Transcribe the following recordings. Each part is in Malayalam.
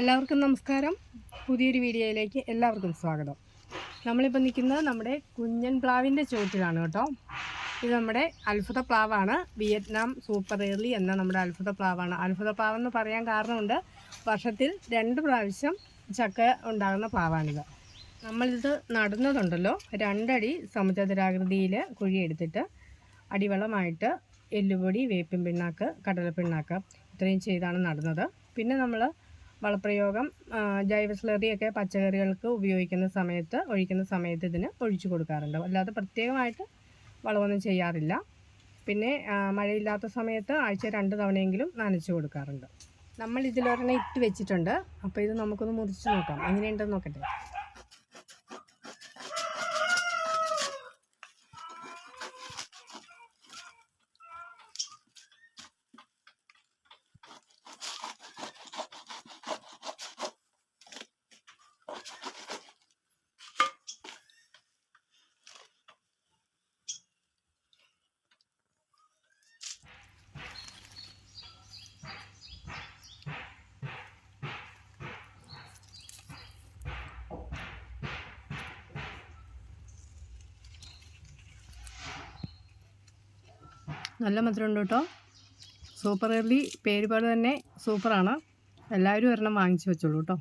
എല്ലാവർക്കും നമസ്കാരം. പുതിയൊരു വീഡിയോയിലേക്ക് എല്ലാവർക്കും സ്വാഗതം. നമ്മളിപ്പോൾ നിൽക്കുന്നത് നമ്മുടെ കുഞ്ഞൻ പ്ലാവിന്റെ ചുവട്ടിലാണ് കേട്ടോ. ഇത് നമ്മുടെ അത്ഭുത പ്ലാവാണ്. വിയറ്റ്നാം സൂപ്പർ ഏർലി എന്ന നമ്മുടെ അത്ഭുത പ്ലാവാണ്. അത്ഭുത പ്ലാവ് എന്ന് പറയാൻ കാരണമുണ്ട് വർഷത്തിൽ രണ്ട് പ്രാവശ്യം ചക്ക ഉണ്ടാകുന്ന പ്ലാവാണിത്. നമ്മളിത് നടന്നതുണ്ടല്ലോ. രണ്ടടി സമുദ്രരാകൃതിയിൽ കുഴിയെടുത്തിട്ട് അടിവളമായിട്ട് എല്ലുപൊടി വേപ്പിൻ പിണ്ണാക്ക് കടലപ്പിണ്ണാക്ക് ഇത്രയും ചെയ്താണ് നടുന്നത്. പിന്നെ നമ്മൾ വളപ്രയോഗം ജൈവ സ്ലറിയൊക്കെ പച്ചക്കറികൾക്ക് ഉപയോഗിക്കുന്ന സമയത്ത് ഒഴിക്കുന്ന സമയത്ത് ഇതിന് ഒഴിച്ചു കൊടുക്കാറുണ്ട്. അല്ലാതെ പ്രത്യേകമായിട്ട് വളമൊന്നും ചെയ്യാറില്ല. പിന്നെ മഴയില്ലാത്ത സമയത്ത് ആഴ്ച രണ്ട് തവണയെങ്കിലും നനച്ചു കൊടുക്കാറുണ്ട്. നമ്മൾ ഇതിലൊരെണ്ണം ഇട്ട് വെച്ചിട്ടുണ്ട്. അപ്പോൾ ഇത് നമുക്കൊന്ന് മുറിച്ച് നോക്കാം. എങ്ങനെയുണ്ടെന്ന് നോക്കട്ടെ? നല്ല മധുരമുണ്ട് കേട്ടോ. സൂപ്പർ ഇർലി പേര് തന്നെ സൂപ്പറാണ് എല്ലാവരും ഒരെണ്ണം വാങ്ങിച്ചു വെച്ചോളൂ കേട്ടോ.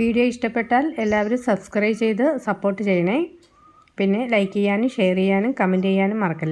വീഡിയോ ഇഷ്ടപ്പെട്ടാൽ എല്ലാവരും സബ്സ്ക്രൈബ് ചെയ്ത് സപ്പോർട്ട് ചെയ്യണേ. പിന്നെ ലൈക്ക് ചെയ്യാനും ഷെയർ ചെയ്യാനും കമന്റ് ചെയ്യാനും മറക്കല്ലേ.